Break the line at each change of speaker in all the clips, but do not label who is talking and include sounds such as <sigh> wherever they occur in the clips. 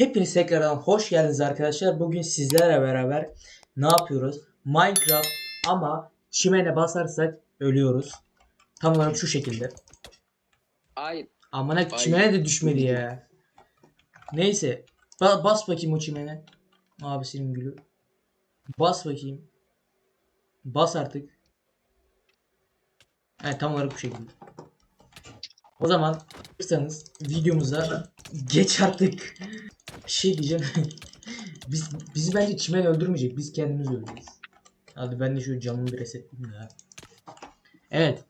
Hepiniz tekrardan hoş geldiniz arkadaşlar. Bugün sizlerle beraber ne yapıyoruz? Minecraft ama çimene basarsak ölüyoruz. Tam olarak şu şekilde.
Ay
Amına çimene de düşmedi ya. Neyse. Ba- bas bakayım o çimene. Abisinin gülü. Bas bakayım. Bas artık. Evet tam olarak bu şekilde. O zaman hazırsanız videomuza geç artık. Bir şey diyeceğim. <laughs> Biz bizi bence çimen öldürmeyecek. Biz kendimiz öleceğiz. Hadi ben de şu camımı bir resetleyeyim ya. Evet.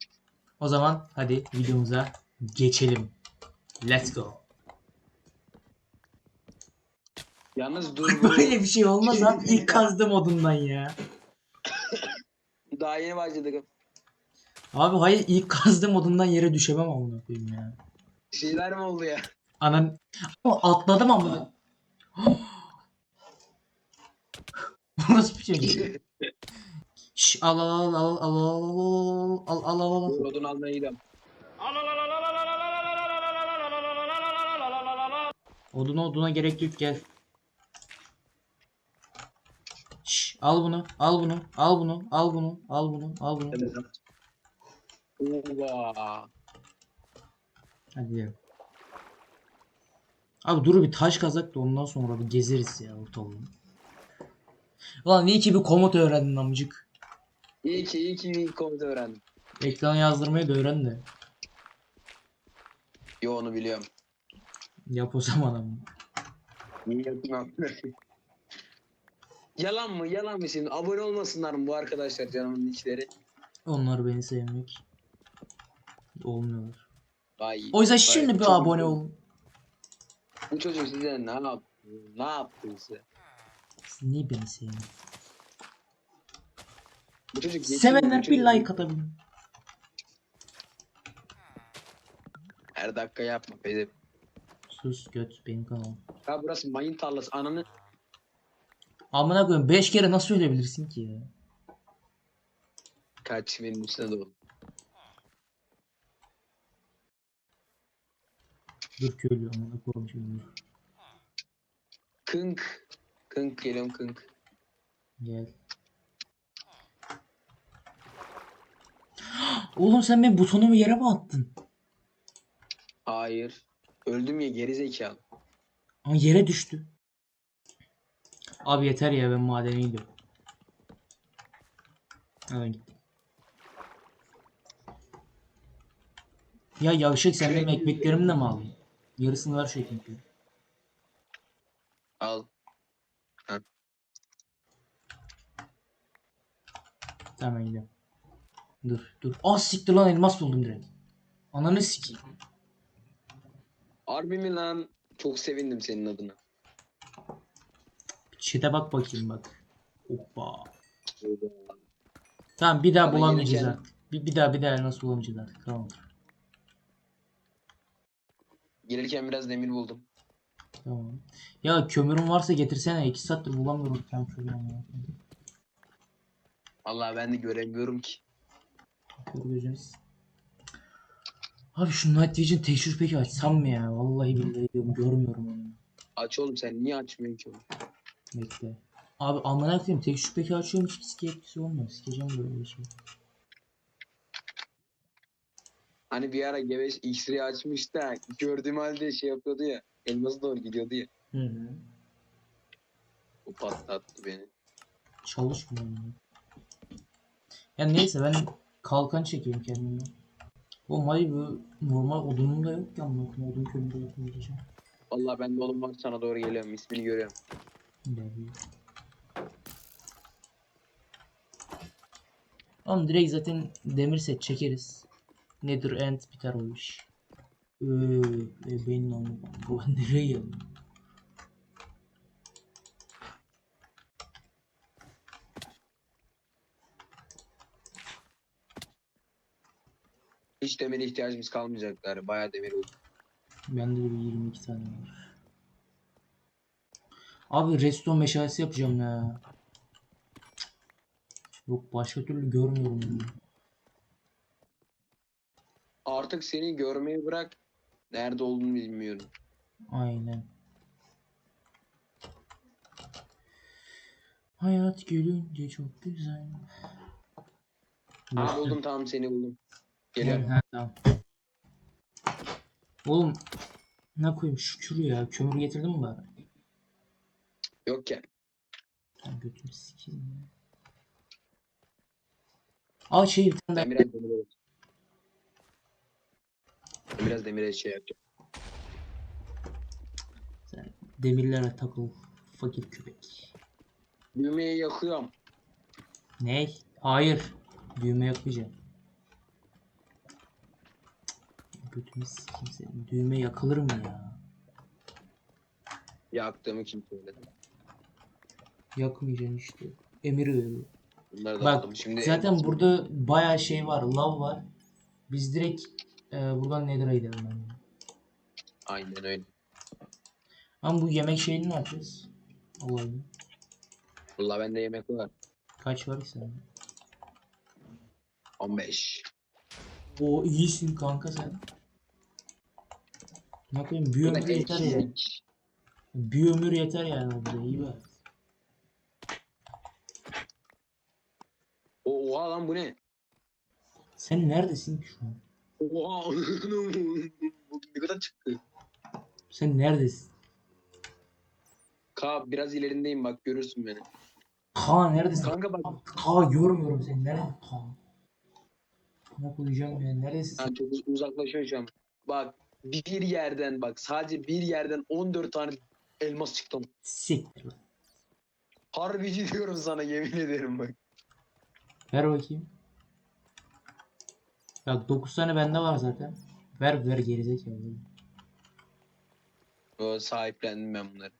O zaman hadi videomuza geçelim. Let's go.
yalnız dur <laughs>
Böyle bir şey olmaz abi. İlk <laughs> kazdım odundan ya.
daha yeni başladık.
Abi hayır ilk kazdım odundan yere düşemem amına koyayım ya.
Şeyler mi oldu ya?
Anan Ama atladım ama. Nasıl bir şey? Şş, al al al al al al al al al al
odun almaya gidelim.
Oduna oduna gerek yok gel. Şş, al bunu al bunu al bunu al bunu al bunu al bunu.
Oba.
Hadi gel. Abi dur bir taş kazak da ondan sonra bir gezeriz ya ortalığı. Ulan iyi ki bir komut öğrendin amcık.
İyi ki iyi ki ilk komuta öğrendim.
Ekrana yazdırmayı da öğren de.
Yo onu biliyorum.
Yap o zaman ama. <laughs>
Yalan mı? Yalan mı şimdi? Abone olmasınlar mı bu arkadaşlar canımın içleri?
Onlar beni sevmek. Olmuyor.
Vay.
O yüzden şimdi bir abone olun.
Bu çocuk size ne yaptı? Ne yaptı size?
Siz niye beni sevmiyorsunuz?
Bu çocuk geçiyor,
Sevenler
bu
bir
çocuk-
like atabilir.
Her dakika yapma Pedip.
Sus göt benim kanalım.
Ya burası mayın tarlası ananı.
Amına koyayım 5 kere nasıl ölebilirsin ki ya?
Kaç benim üstüne doğru.
Dur köylü amına koyayım şimdi.
Kınk. Kınk geliyorum kınk.
Gel. Oğlum sen benim butonumu yere mi attın?
Hayır. Öldüm ya geri zekalı.
Ama yere düştü. Abi yeter ya ben madene gidiyorum. Hemen gittim. Ya yavşak sen benim ekmeklerimi de mi aldın? Yarısını ver şu ekmekleri.
Al.
Tamam gidelim. Dur dur. Ah siktir lan elmas buldum direkt. Ananı sikeyim.
Harbi mi lan? Çok sevindim senin adına.
Chat'e bak bakayım bak. Hoppa. Tamam bir daha bulamayacağız
gelirken-
artık. Bir, bir daha bir daha elmas bulamayacağız artık. Tamam.
Gelirken biraz demir buldum.
Tamam. Ya kömürün varsa getirsene. 2 saattir bulamıyorum. Şöyle ya.
Allah ben de göremiyorum ki.
Gözünüz. Abi şu Night Vision teşhir peki açsam mı ya? Vallahi billahi diyorum görmüyorum onu.
Aç oğlum sen niye açmıyorsun ki onu?
Bekle. Abi amına koyayım tek şu peki açıyorum hiç etkisi olmuyor. Sikeceğim böyle bir şey.
Hani bir ara Geveş X-ray açmış da gördüğüm halde şey yapıyordu ya. Elması doğru gidiyordu ya.
Hı hı.
O patlattı beni.
Çalışmıyor ya. Ya neyse ben kalkan çekeyim kendime. Oğlum hayır bu normal odunum da yok amına koyayım. Odun kömürü yapabileceğim.
Allah ben de oğlum var sana doğru geliyorum. ismini görüyorum.
Geliyor. Oğlum direkt zaten demir set çekeriz. Nedir end biter o iş. Ee, e, benim onu bu <laughs> nereye?
Hiç demire ihtiyacımız kalmayacaklar. Bayağı demir oldu.
Bende de bir 22 tane var. Abi redstone meşalesi yapacağım ya. Yok başka türlü görmüyorum. bunu.
Artık seni görmeyi bırak. Nerede olduğunu bilmiyorum.
Aynen. Hayat gülünce çok güzel.
Aa, buldum tamam seni buldum. Geliyorum.
Ha, tamam. Oğlum ne koyayım şükür ya kömür getirdin mi bari?
Yok ya.
Tam götümü sikeyim ya. Aa şey bir tane daha.
Ben biraz demire şey yapacağım.
Sen demirlere takıl. Fakir köpek.
Düğmeyi yakıyorum.
Ne? Hayır. Düğme yakmayacağım. Götümü sikeyim senin. Düğme yakılır mı ya?
Yaktığımı kim söyledi?
Yakmayacaksın işte. Emir veriyor.
Bunları da
Bak
aldım. Şimdi
zaten burada bayağı şey var. Lav var. Biz direkt e, buradan Nether'a gidelim ben.
Aynen öyle.
Ama bu yemek şeyini ne yapacağız? Allah'ım.
Valla bende yemek var.
Kaç var ki sende?
15.
O iyisin kanka sen. Ne koyayım? Bir ömür yeter ya.
eksik.
Bir ömür yeter yani orada iyi bak.
O- Oha lan bu ne?
Sen neredesin ki şu an?
Oha. <laughs> Ne kadar çıktı?
Sen neredesin?
Ka biraz ilerindeyim bak görürsün beni.
Kaan neredesin?
Kanka bak
Kaan görmüyorum seni. Nerede Kaan? Ne koyacağım ya? Neredesin?
sen çok uz- uzaklaşıyorsun şu an. Bak bir yerden bak sadece bir yerden 14 tane elmas çıktı.
Siktir lan.
Harbi diyorum sana yemin ederim bak.
Ver bakayım. Bak 9 tane bende var zaten. Ver ver gerizekalı.
O sahiplendim ben bunları.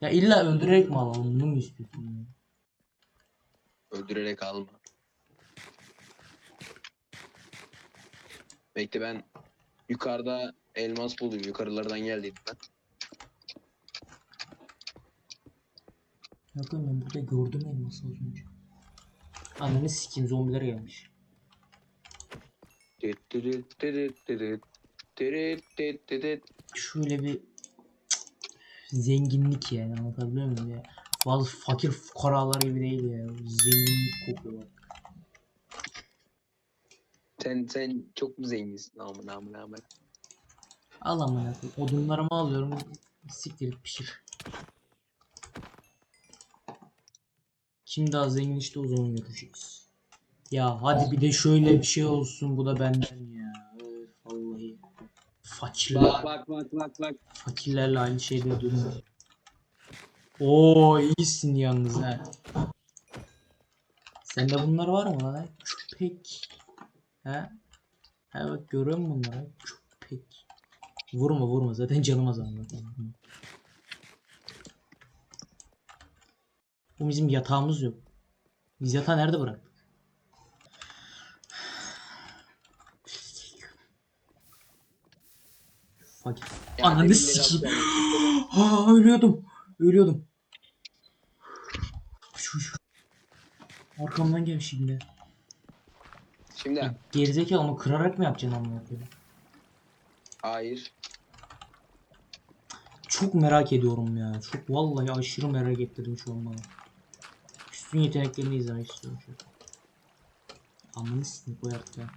Ya illa öldürerek mi alalım? Bunu mu istiyorsun? ya?
Öldürerek alma. Bekle ben yukarıda elmas buldum. Yukarılardan geldiydim ben.
Yok oğlum ben burada gördüm elması az önce. Ananı sikeyim zombiler gelmiş. Şöyle bir zenginlik yani anlatabiliyor muyum ya? Bazı fakir fukaralar gibi değil ya. Zenginlik kokuyor.
Sen sen çok mu zenginsin? Aman aman aman.
Al amına. Odunlarımı alıyorum. Siktir et pişir. Kim daha zengin işte o zaman göreceğiz. Ya hadi bir de şöyle bir şey olsun bu da benden ya. Vallahi. Fakirler,
Bak bak bak bak bak.
fakirlerle aynı şeyde durmuyor. Oo iyisin yalnız ha. Sende bunlar var mı lan? Köpek. Ha? Ha bak görüyor musun bunları? Köpek. Vurma vurma zaten canım azaldı. Bu bizim yatağımız yok. Biz yatağı nerede bıraktık? Fakir. Ananı sikeyim. <gasps> Ha ölüyordum. Ölüyordum. Şu şu. Arkamdan gelmiş şimdi.
Şimdi
Gerizekalı ama kırarak mı yapacaksın amına koyayım?
hayır.
Çok merak ediyorum ya. Çok vallahi aşırı merak ettirdim şu an bana. Üstün yeteneklerini izlemek istiyorum şu an. Amını sikeyim koy artık ya.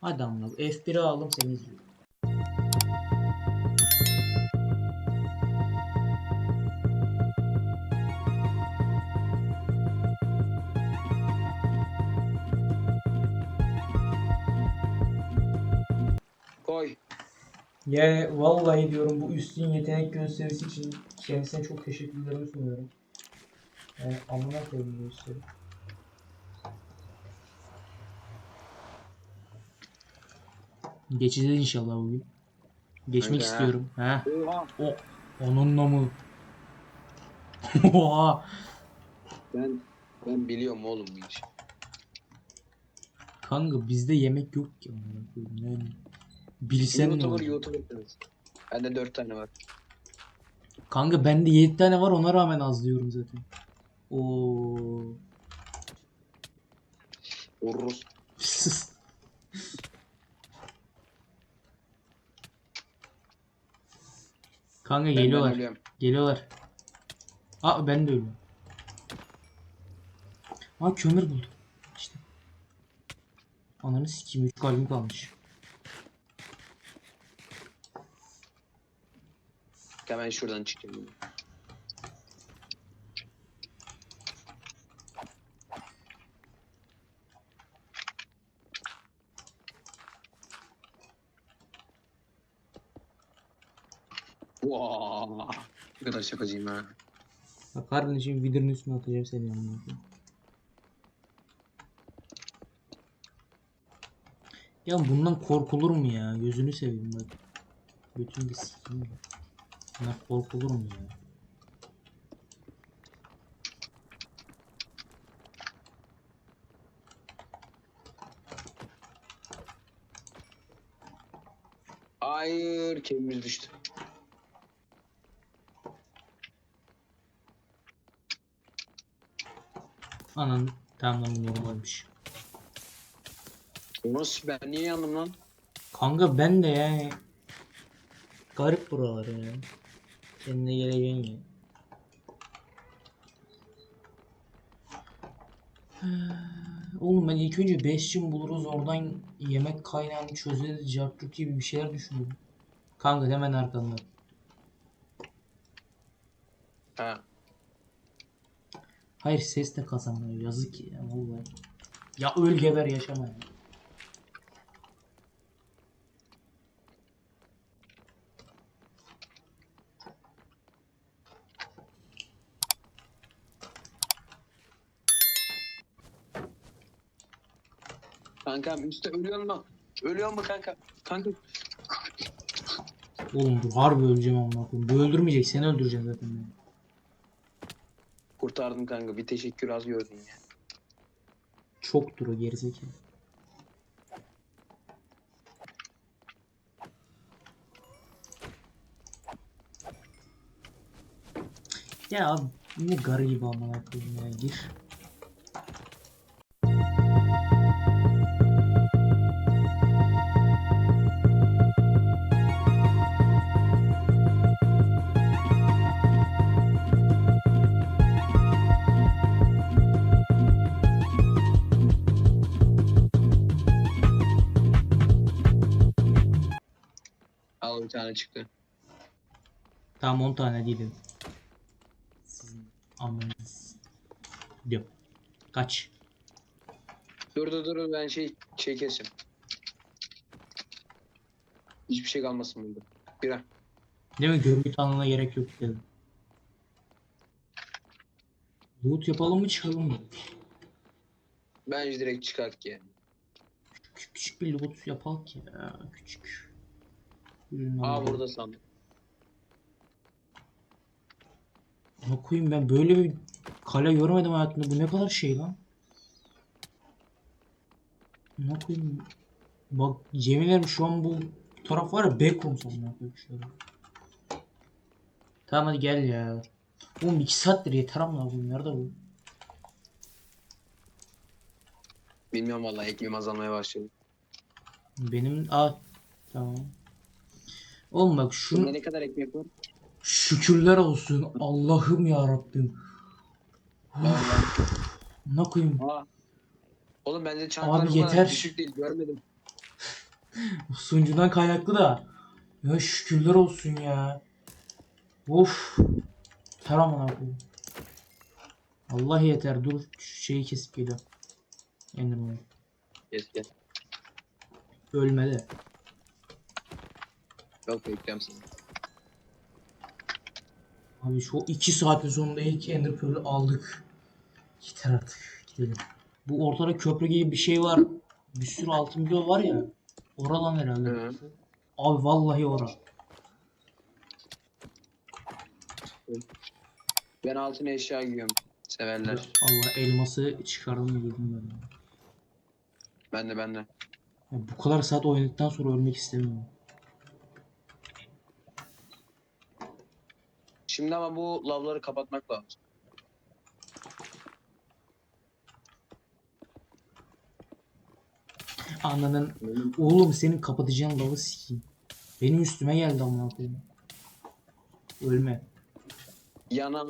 Hadi amına. F1'i aldım seni izliyorum.
Koy.
Ya vallahi diyorum bu üstün yetenek gösterisi için kendisine çok teşekkürlerimi sunuyorum. Yani amına koyayım bu gösteri. Geçeceğiz inşallah bugün. Geçmek
Kanka.
istiyorum. Ha. O onunla mı? <laughs> Oha.
Ben ben biliyorum oğlum bu işi.
Kanka bizde yemek yok ki. Yani ne
YouTuber
olur.
YouTuber'sınız. Bende 4 tane var.
Kanka bende 7 tane var ona rağmen az diyorum zaten. Oo.
Urus. <laughs>
Kanka
Ben- ben
geliyorlar.
biliyorum.
Geliyorlar. Aa ben de ölüyorum. Ha kömür buldum. İşte. Ananı sikeyim 3 kalbim kalmış.
Hemen şuradan çıkayım. Vaa. Ne kadar şakacıyım ha.
Bak harbiden şimdi videonun üstüne atacağım seni yanına. Ya bundan korkulur mu ya? Gözünü seveyim bak. Götünü de sikeyim Bundan korkulur mu ya?
Hayır, kemimiz düştü.
Anan tamam lan bu normalmiş.
Nasıl ben niye yandım lan?
Kanka ben de yani garip buralar ya. Kendine geleceğin ya. Oğlum ben ilk önce Bastion buluruz oradan yemek kaynağını çözeriz cartçuk gibi bir şeyler düşünüyorum. Kanka hemen arkanda.
Ha.
Hayır ses de kazanmıyor yazık ya vallahi. Ya öl geber yaşama ya.
Kankam üstte ölüyor mu? Ölüyor mu kanka? Kanka.
Oğlum dur harbi öleceğim amına koyayım. Bu öldürmeyecek seni öldüreceğim zaten ben.
Kurtardım kanka. Bir teşekkür az gördün ya.
Çoktur o gerizekalı. Ya abi ne garip amına koyayım ya gir.
Tane çıktı.
Tamam 10 tane değilim. Sizin amanız. Gidiyorum. Kaç.
Dur dur dur ben şey şey keseyim. Hiçbir şey kalmasın burada. Bira.
Değil mi? Görgü tanımına gerek yok dedim. Loot yapalım mı çıkalım mı?
Bence direkt çıkart ya.
Küçük küçük bir loot yapalım ki ya. Küçük. Ürün
Aa burada sandım.
Ama koyayım ben böyle bir kale görmedim hayatımda. Bu ne kadar şey lan? Ne koyayım? Bak yemin ederim şu an bu taraf var ya koyayım şöyle. Tamam hadi gel ya. Oğlum 2 saattir yeter amına koyayım. Nerede bu?
Bilmiyorum vallahi ekmeğim azalmaya başladı.
Benim aa tamam. Oğlum bak şunu
ne kadar ekmek var?
şükürler olsun Allah'ım ya Rabbim. Ne koyayım?
Aa. Oğlum bende çanklar
Abi yeter.
düşük değil görmedim. <laughs>
Sunucudan kaynaklı da. Ya şükürler olsun ya. Of. Ter amına koyayım. Allah yeter dur şu şeyi kesip geliyorum. Enderman'ı.
Kes gel.
Ölme de.
Yok bekleyeceğim seni.
Abi şu 2 saatin sonunda ilk Ender Pearl'ü aldık. Yeter artık. Gidelim. Bu ortada köprü gibi bir şey var. Bir sürü altın bloğu var ya. Oradan herhalde.
Hı.
Abi vallahi ora.
Ben altın eşya giyiyorum. Severler.
Allah elması çıkardım dedim ben.
Ben de ben de.
Ya bu kadar saat oynadıktan sonra ölmek istemiyorum.
Şimdi ama bu lavları kapatmak lazım.
Ananın oğlum senin kapatacağın lavı sikeyim. Benim üstüme geldi amına koyayım. Ölme.
Yanan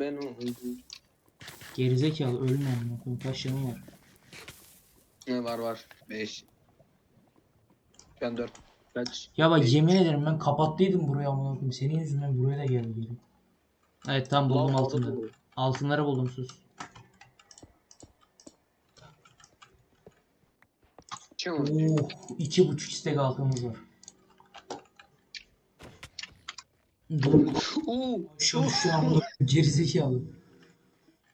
ben oldum.
Gerizekalı ölme amına koyayım. Kaç canım var?
Ne var var. 5. Ben 4. Kaç?
Ya bak
Beş.
yemin ederim ben kapattıydım burayı amına koyayım. Senin yüzünden buraya da geldi geri. Evet tam buldum altınları.
fazla dolu.
Altınları buldum sus. Oo, iki buçuk istek altımız var. Dur.
Oo.
Şu şu an <laughs> gerizekalı.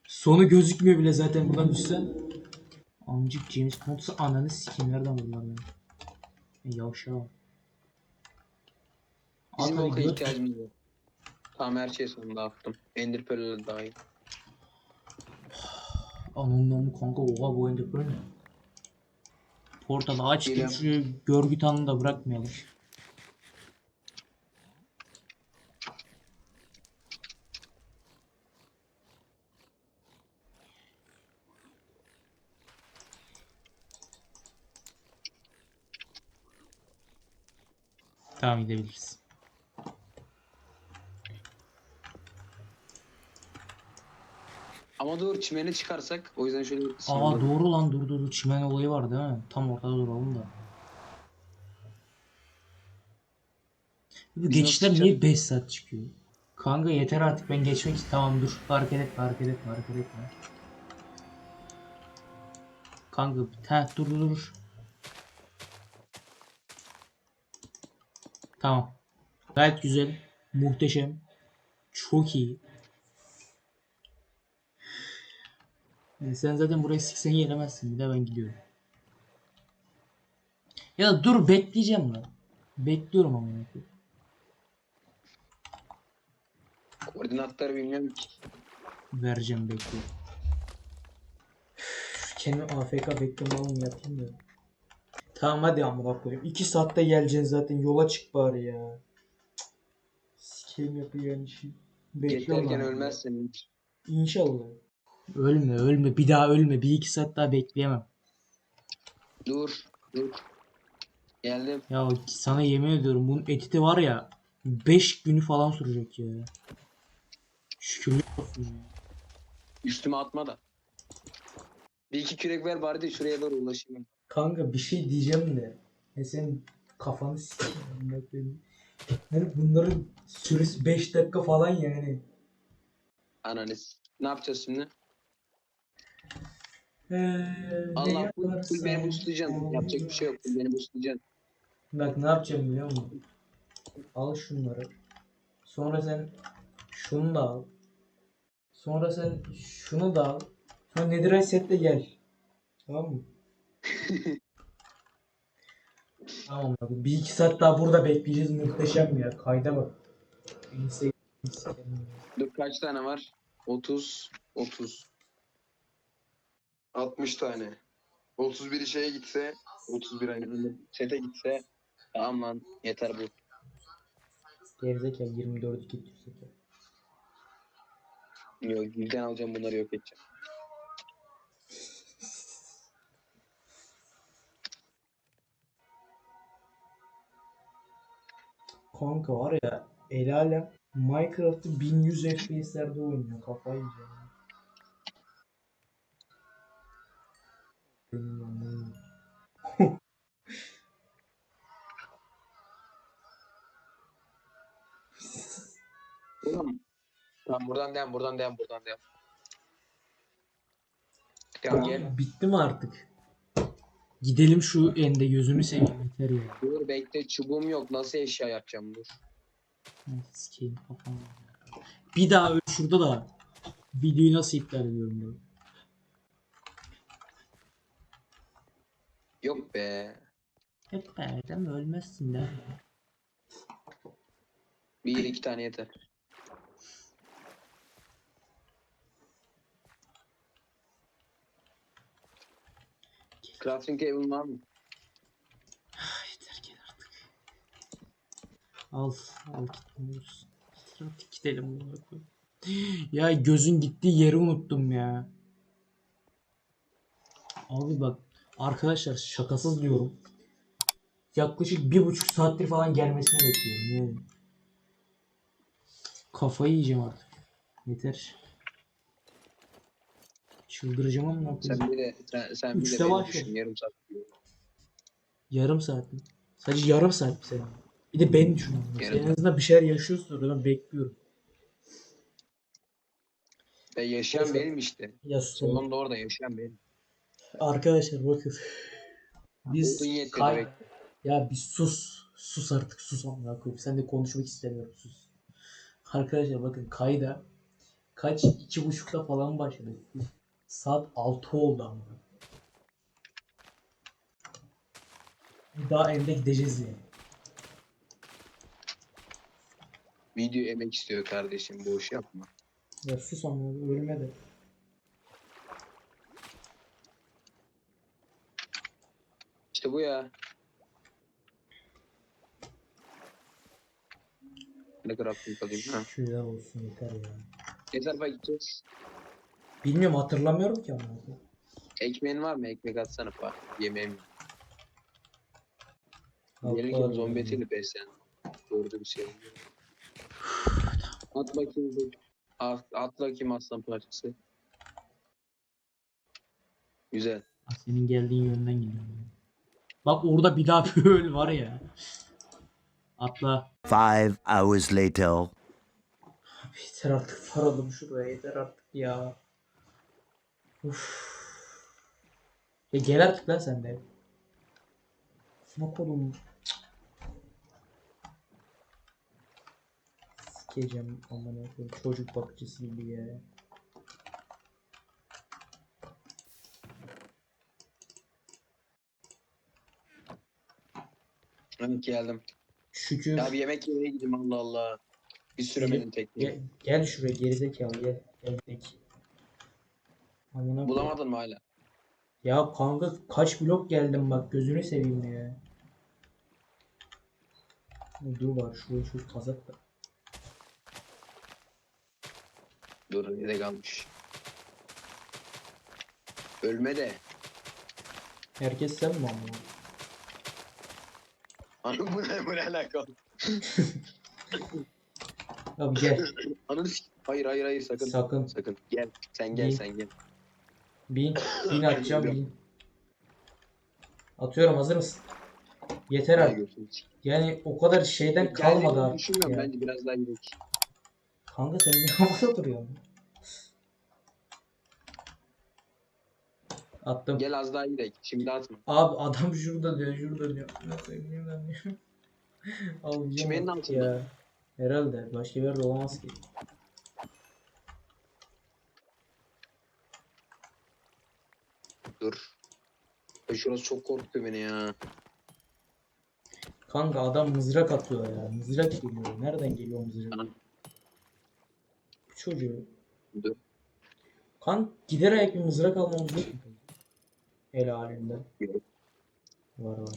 Sonu gözükmüyor bile zaten buradan düşsen. Amcık James Bond'sa ananı sikeyim nereden bunlar ya? Yavşa.
Bizim
At
oka
göt.
ihtiyacımız var. Tamam her şey sonunda attım. Ender Pearl'e dahil.
Ananın namı kanka oha bu ender pearl ne? Portalı aç ki
Geliyorum.
şu görgü tanını da bırakmayalım. Tamam gidebiliriz.
Ama dur çimeni çıkarsak o yüzden şöyle bir
Aa doğru lan dur dur dur çimen olayı var değil mi? Tam ortada duralım da. Bu geçişler niye 5 saat çıkıyor? Kanka yeter artık ben geçmek ist- Tamam dur hareket etme hareket etme hareket etme. Kanka ha, dur dur dur. Tamam. Gayet güzel. Muhteşem. Çok iyi. Yani sen zaten burayı siksen yenemezsin. Bir de ben gidiyorum. Ya dur bekleyeceğim lan. Bekliyorum ama.
Koordinatları bilmiyorum ki.
Vereceğim bekliyorum. Kendi AFK bekleme alım yapayım da. Tamam hadi amına koyayım. 2 saatte geleceksin zaten yola çık bari ya. Sikeyim yapacağın işi. Bekliyorum
Geçerken
ama.
ölmezsen hiç.
İnşallah. Ölme ölme bir daha ölme. Bir iki saat daha bekleyemem.
Dur. Dur. Geldim.
Ya sana yemin ediyorum bunun editi var ya 5 günü falan sürecek ya. Şükürler olsun ya.
Üstüme atma da. Bir iki kürek ver bari de şuraya doğru ulaşayım.
Kanka bir şey diyeceğim de. Ya senin kafanı. Yani bunların süresi 5 dakika falan yani.
Ananız. Ne yapacağız şimdi?
Ee,
Allah full
yaparsan-
beni boostlayacaksın. Yapacak bir şey yok. Full beni boostlayacaksın.
Bak ne yapacağım biliyor musun? Al şunları. Sonra sen şunu da al. Sonra sen şunu da al. Sonra Netherite setle gel. Tamam mı? <laughs> tamam abi. Bir iki saat daha burada bekleyeceğiz. Muhteşem ya. Kayda bak. Instagram.
Dur kaç tane var? 30. 30.
60 tane. 31'i şeye gitse 31 aynı.
Sete gitse. Tamam lan. Yeter bu.
Gerizekalı 24 2 Türk
Yok gilden alacağım bunları yok edeceğim.
Kanka var ya el alem Minecraft'ı 1100 FPS'lerde oynuyor kafayı yiyeceğim.
Tamam. Buradan devam buradan devam buradan devam. Tamam gel.
Bitti mi artık? Gidelim şu ende gözünü seveyim yeter ya.
Dur bekle çubuğum yok. Nasıl eşya yapacağım dur.
Ay, Sikeyim kafamı. Bir daha öl şurada da videoyu nasıl iptal ediyorum diye.
Yok be.
Hep Erdem ölmezsin de.
Bir iki tane yeter. Crafting table var mı?
Yeter gel artık. Al, al gitmiyoruz. Yeter artık gidelim bunu. Ya gözün gittiği yeri unuttum ya. Abi bak arkadaşlar şakasız diyorum. Yaklaşık bir buçuk saattir falan gelmesini bekliyorum yani. Kafayı yiyeceğim artık. Yeter. Çıldıracağım ama
Sen bir de sen, sen bir de
Üçte
beni
başla.
düşün yarım saat.
Yarım saat mi? Sadece yarım saat mi senin? Bir de ben düşünüyorum.
Yarım
en azından bir şeyler yaşıyorsun. Ben bekliyorum.
Ya yaşayan
Neyse.
benim işte.
Ya.
Sonunda orada yaşayan benim.
Arkadaşlar bakın. Biz kay-. Ya bir sus. Sus artık sus amına koyayım. Sen de konuşmak istemiyorum sus. Arkadaşlar bakın kayda kaç iki buçukta falan başladık. Saat 6 oldu ama. Daha evde gideceğiz yani.
Video emek istiyor kardeşim boş yapma.
Ya sus ama ölüme de.
İşte bu ya. Ne kadar aklım kalayım ha.
Şükürler olsun yeter ya.
Ne tarafa gideceğiz?
Bilmiyorum hatırlamıyorum ki ama.
Ekmeğin var mı? Ekmek atsana pa. Yemeğim. Gelirken
var
zombi etiyle beslen. Doğru bir şey. At bakayım. bu- At, at bakayım aslan parçası. Güzel.
Senin geldiğin yönden gidiyorum. Bak orada bir daha <laughs> böyle var ya. Atla.
Five hours later.
Yeter artık paradım şuraya yeter artık ya. Uf. Ya gel artık lan sen de. Ne kolum. Sikeceğim aman koyayım çocuk bakıcısı gibi ya.
Evet geldim.
Şükür.
Ya bir yemek yemeye gideyim Allah Allah. Bir süremedim tekniği.
Gel, gel şuraya gerizekalı gel. Gel. Amına koyayım.
Bulamadın mı hala?
Ya kanka kaç blok geldim bak gözünü seveyim ya. Dur bak şuraya şu kazak da.
Dur nerede kalmış? Ölme de.
Herkes sen mi ama?
Anam bu ne bu ne alakalı?
Abi gel
Ananı s- Hayır hayır hayır sakın.
sakın
Sakın. Gel. Sen gel
İyi.
sen gel.
bin bin atacağım bin. Atıyorum hazır mısın? Yeter
Gel
artık. Yani o kadar şeyden
Geldiğini
kalmadı artık
Düşünmüyorum
ya.
bence biraz daha gidelim.
Kanka sen niye havada duruyorsun? Attım.
Gel az daha gidelim. Şimdi atma.
Abi adam şurada diyor, şurada diyor. Alacağım
Çimenin altında.
ya. Herhalde. Başka bir yerde olamaz ki.
Dur. Ya Şurası çok korkutuyor beni ya.
Kanka adam mızrak atıyor ya. Mızrak geliyor. Nereden geliyor mızrak? Bu çocuğu.
Dur.
Kan gider ayak bir mızrak almamız yok mu? El halinde.
Yok.
Var var.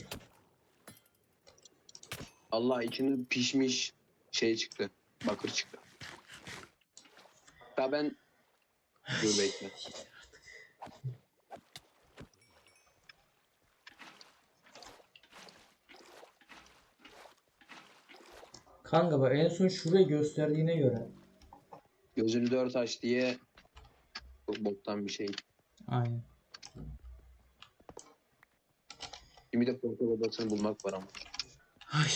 Allah içinde pişmiş şey çıktı. Bakır çıktı. Ya ben Dur bekle.
Kanka bak en son şurayı gösterdiğine göre.
Gözünü dört aç diye çok boktan bir şey.
Aynen.
Şimdi de portal odasını bulmak var ama.
Ay.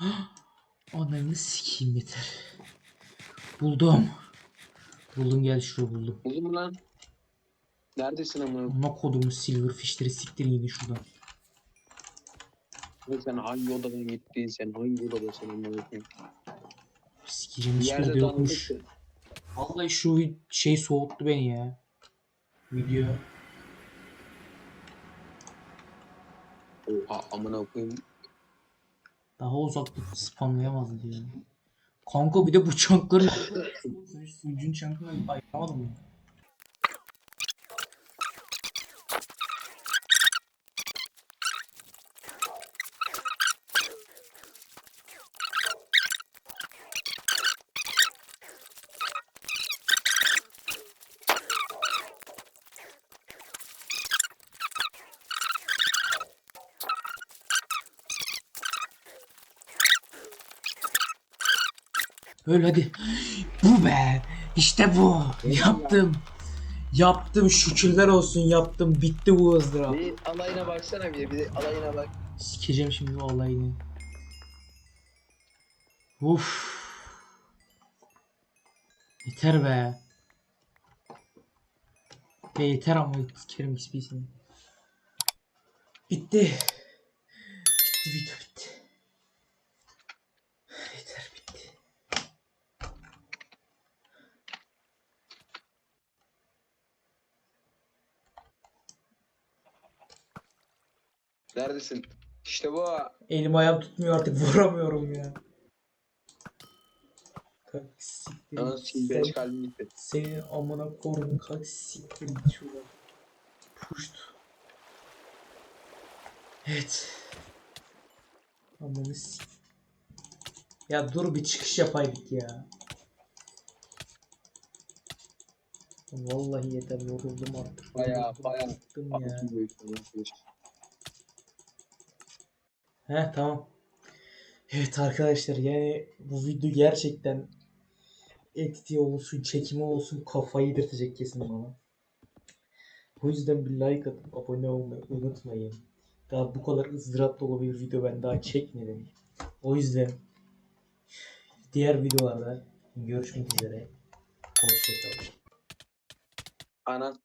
<gasps> Ananı sikeyim yeter. Buldum. Buldum gel şuraya buldum.
Buldun mu lan? Neredesin ama?
Ama kodumu silverfishleri siktirin yine şuradan.
Sen hangi odadan gittin? Sen hangi odadasın ama? Bir
Sikeceğim hiçbir
yerde
de yokmuş. Vallahi şu şey soğuttu beni ya. Video.
Oha amına koyayım.
Daha uzakta spamlayamaz diye. Kanka bir de bu çankların Sucuğun çankını ayıramadım ya. Öyle hadi. Bu be. İşte bu. Yaptım. Yaptım şükürler olsun yaptım bitti bu ızdırap.
Bir alayına baksana bir bir alayına bak.
Sikeceğim şimdi vallahi. Uf. Yeter be. Ya yeter ama sikerim XP'sini. Bitti. Bitti video
Neredesin? İşte bu.
Elim ayağım tutmuyor artık <laughs> vuramıyorum ya. Kalk siktir.
Ana
git.
sikeyim
Sen-
beş kalbim gitti.
Senin amına koyayım kalk siktir git şuradan. Puşt. Evet. Amına. Ya dur bir çıkış yapaydık ya. Vallahi yeter yoruldum artık.
Bayağı,
Yoruldum,
bayağı.
bıktım ya. He tamam. Evet arkadaşlar yani bu video gerçekten editi olsun, çekimi olsun kafayı yedirtecek kesin bana. O yüzden bir like atıp abone olmayı unutmayın. Daha bu kadar ızdırap dolu bir video ben daha çekmedim. O yüzden diğer videolarda görüşmek üzere. Hoşçakalın.
Ana